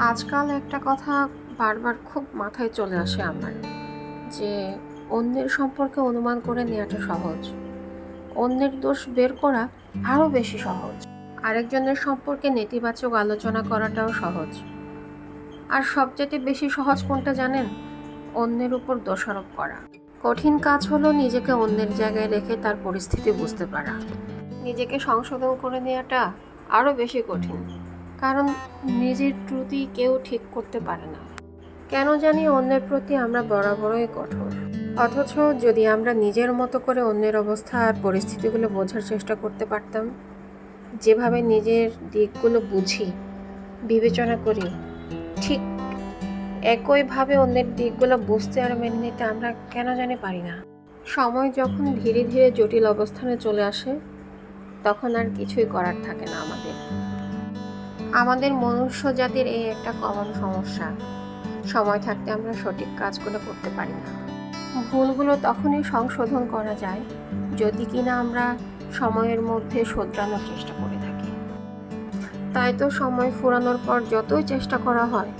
আজকাল একটা কথা বারবার খুব মাথায় চলে আসে আমার, যে অন্যের সম্পর্কে অনুমান করে নেওয়াটা সহজ, অন্যের দোষ বের করা আরও বেশি সহজ, আরেকজনের সম্পর্কে নেতিবাচক আলোচনা করাটাও সহজ। আর সবচেয়ে বেশি সহজ কোনটা জানেন? অন্যের উপর দোষারোপ করা। কঠিন কাজ হলো নিজেকে অন্যের জায়গায় রেখে তার পরিস্থিতি বুঝতে পারা। নিজেকে সংশোধন করে নেওয়াটা আরও বেশি কঠিন। কারণ নিজের ত্রুটি কেউ ঠিক করতে পারে না। কেন জানি অন্যের প্রতি আমরা বরাবরই কঠোর। অথচ যদি আমরা নিজের মতো করে অন্যের অবস্থা আর পরিস্থিতিগুলো বোঝার চেষ্টা করতে পারতাম, যেভাবে নিজের দিকগুলো বুঝি, বিবেচনা করি, ঠিক একইভাবে অন্যের দিকগুলো বুঝতে আর মেনে নিতে আমরা কেন জানি পারি না। সময় যখন ধীরে ধীরে জটিল অবস্থানে চলে আসে, তখন আর কিছুই করার থাকে না আমাদের। আমাদের মনুষ্য জাতির এই একটা কমন সমস্যা। সময় থাকতে আমরা সঠিক কাজগুলো করতে পারি না। ভুলগুলো তখনই সংশোধন করা যায় যদি কিনা আমরা সময়ের মধ্যে শোধরানোর চেষ্টা করে থাকি। তাই তো সময় ফুরানোর পর যতই চেষ্টা করা হয়,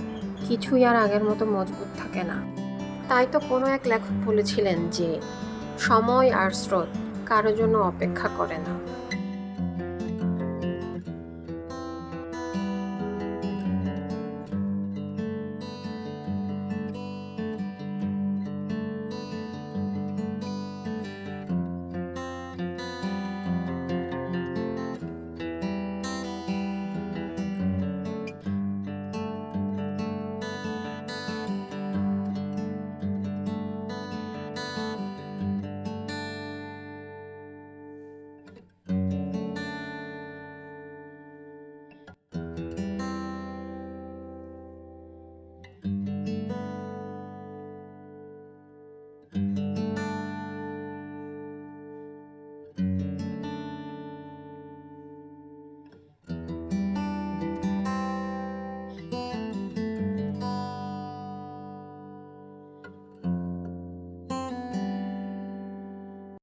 কিছুই আর আগের মতো মজবুত থাকে না। তাই তো কোনো এক লেখক বলেছিলেন যে, সময় আর স্রোত কারও জন্য অপেক্ষা করে না।